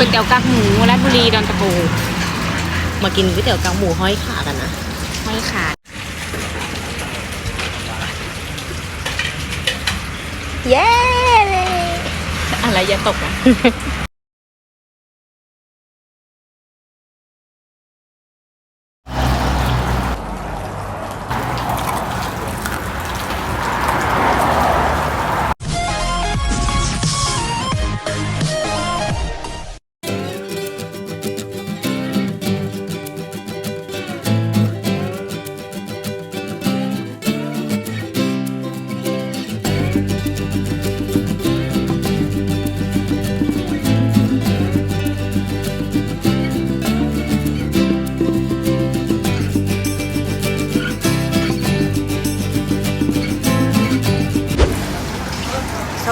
ก๋วยเตี๋ยวกากหมูราชบุรีดอนตะโกมากินก๋วยเตี๋ยวกางหมูห้อยขากันนะไม่ขาดเย้อะไรอย่าตกนะ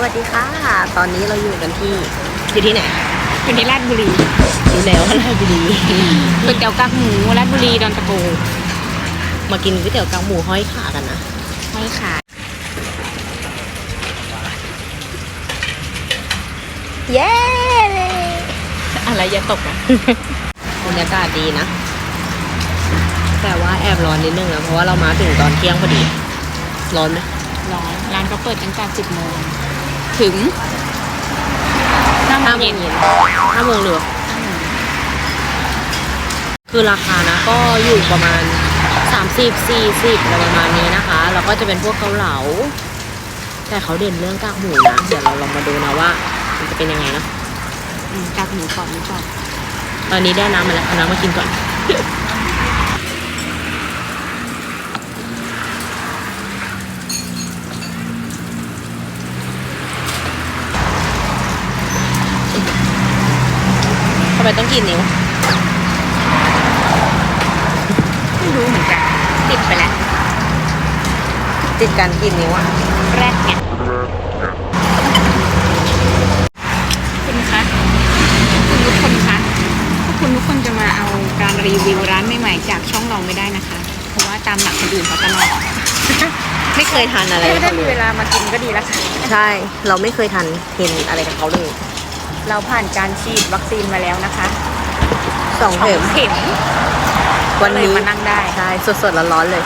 วัสดีค่ะ ตอนนี้เราอยู่กันที่อยู่ที่ไหนอยู่ที่ราชบุรีรู้แล้วว่าราชบุรีก๋วยเตี๋ยวกากหมูราชบุรีดอนตะโกมากินก๋วยเตี๋ยวกางหมูห้อยขากันนะไม่ขาดเย้อะไรอย่าตกนะบรรยากาศดีนะ แต่ว่าแอบร้อนนิดนึงนะเพราะว่าเรามาถึงตอนเที่ยงพอดี ร้อนไหมร้อนร้านก็เปิดตั้งแต่สิบโมง ถึงห้าโมห้างโมเย็งนเย็นห้าโมงเหรือคือราคานะก็อยู่ประมาณ 30 40อะไรประมาณนี้นะคะ แล้วก็จะเป็นพวกเกาเหลา แต่เขาเด่นเรื่องกากหมูนะ เดี๋ยวเราลองมาดูนะว่า มันจะเป็นยังไงเนาะอืมกากหมูก่อนนี้ก่อนตอนนี้ได้น้ำมาแล้วเอาน้ำมากินก่อน มต้องกินนิ้ว ไม่รู้เหมือนกันติดไปแล้ว ติดการกินนิ้วอะแรกไงคุณคะคุณทุกคนคะถ้าคุณทุกคนจะมาเอาการรีวิวร้านใหม่ๆจากช่องเราไม่ได้นะคะ เพราะว่าตามหลักคนอื่นเขาตลอดไม่เคยทานอะไรถ้าได้เขาเลมียเวลามากินก็ดีแล้วค่ะ ใช่ เราไม่เคยทานเห็นอะไรกับเขาเลย เราผ่านการฉีดวัคซีนมาแล้วนะคะสองสอเข็งมเข็มวันนี้ก็เลยมานั่งได้ใช่สดๆร้อนๆเลย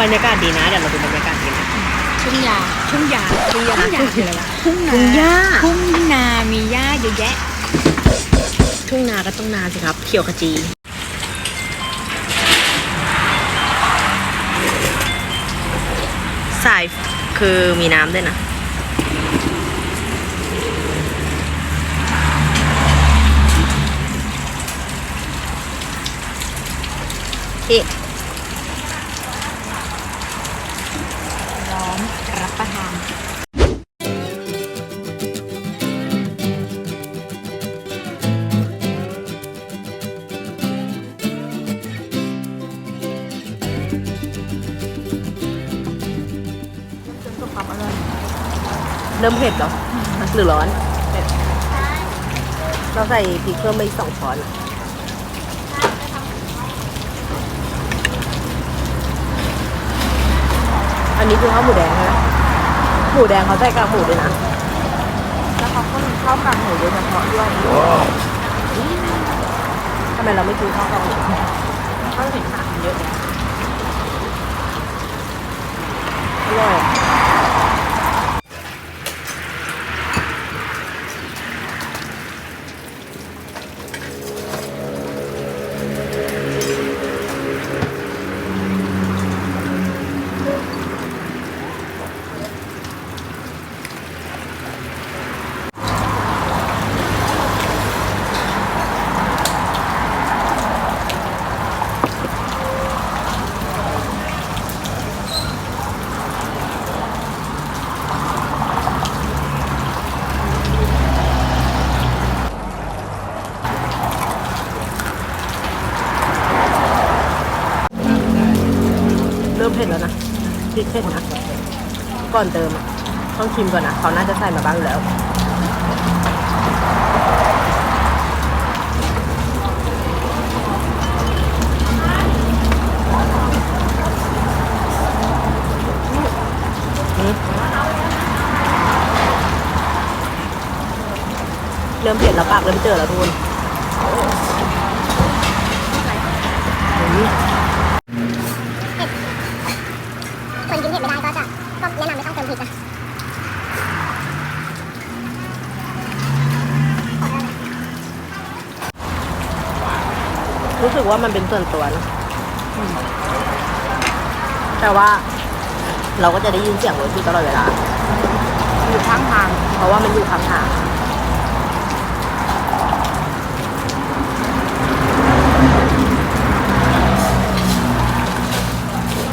บรรยากาศดีนะ เดี๋ยวเราดูบรรยากาศดีนะทุ่งยาทุ่งยาทุ่งยาทุ่งยาคืออะไรวะทุ่งนาทุ่งหญ้าทุ่งนามีหญ้าเยอะแยะ ทุ่งนาก็ต้องนาสิครับ เขียวขจีสาย คือมีน้ำด้วยนะอีก เริ่มเผ็ดเหรอหรือร้อนเราใส่พริกเพิ่มไปอีกสองช้อนอะอันนี้คือข้าวหมูแดงใช่ไหมหมูแดงเขาใส่กากหมูด้วยนะ แล้วเขาก็มีข้าวกากหมูโดยเฉพาะด้วยทำไมเราไม่กินข้าวกากหมูิกเผ็ดนะก่อนเติมต้องชิมก่อนนะเขาน่าจะใส่มาบ้างแล้วเริ่มเผ็ดแล้วปากเริ่มเจอแล้วทุกคน คนกินเผ็ดไม่ได้ก็จะก็แนะนำไม่ต้องเติมพริกนะรู้สึกว่ามันเป็นส่วนตัวนะอืมแต่ว่าเราก็จะได้ยินเสียงรถอยู่ตลอดเวลา อยู่ข้างทาง เพราะว่ามันอยู่ข้างทาง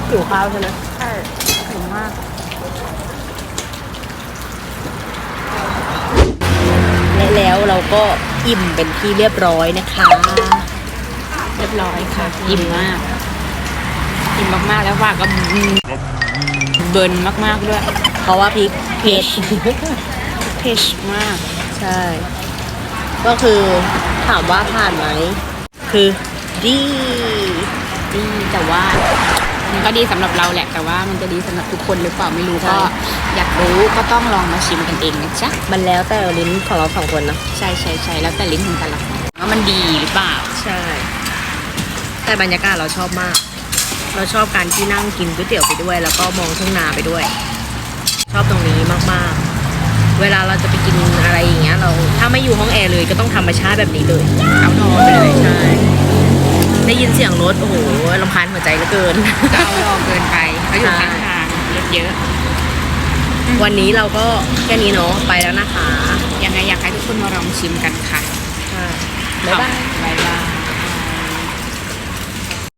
หิวข้าวใช่ไหม ก็อิ่มเป็นที่เรียบร้อยนะคะ เรียบร้อยค่ะ อิ่มมาก อิ่มมากๆแล้วว่าก็เบิร์นมากๆด้วย เพราะว่าพริกเผ็ดเผ็ดมาก ใช่ ก็คือถามว่าผ่านไหม คือดี ดีแต่ว่า มันก็ดีสำหรับเราแหละแต่ว่ามันจะดีสำหรับทุกคนหรือเปล่าไม่รู้ก็อยากรู้ก็ต้องลองมาชิมกันเองนะจ๊ะมันแล้วแต่ลิ้นของเราสองคนนะใช่ใช่ใช่แล้วแต่ลิ้นของแต่ละคนว่ามันดีหรือเปล่าใช่ แต่บรรยากาศเราชอบมาก เราชอบการที่นั่งกินก๋วยเตี๋ยวไปด้วย แล้วก็มองทุ่งนาไปด้วย ชอบตรงนี้มากๆ เวลาเราจะไปกินอะไรอย่างเงี้ย เราถ้าไม่อยู่ห้องแอร์เลยก็ต้องธรรมชาติแบบนี้เลยเอานอนไปเลยใช่ ได้ยินเสียงรถโอ้โหรำคาญหัวใจเหลือเกินจะเอานอนเกินไปเขาอยู่ข้างทางรถเยอะ วันนี้เราก็แค่นี้เนาะไปแล้วนะคะยังไงอยากให้ทุกคนมาลองชิมกันค่ะค่ะบ๊ายบาย บ๊ายบาย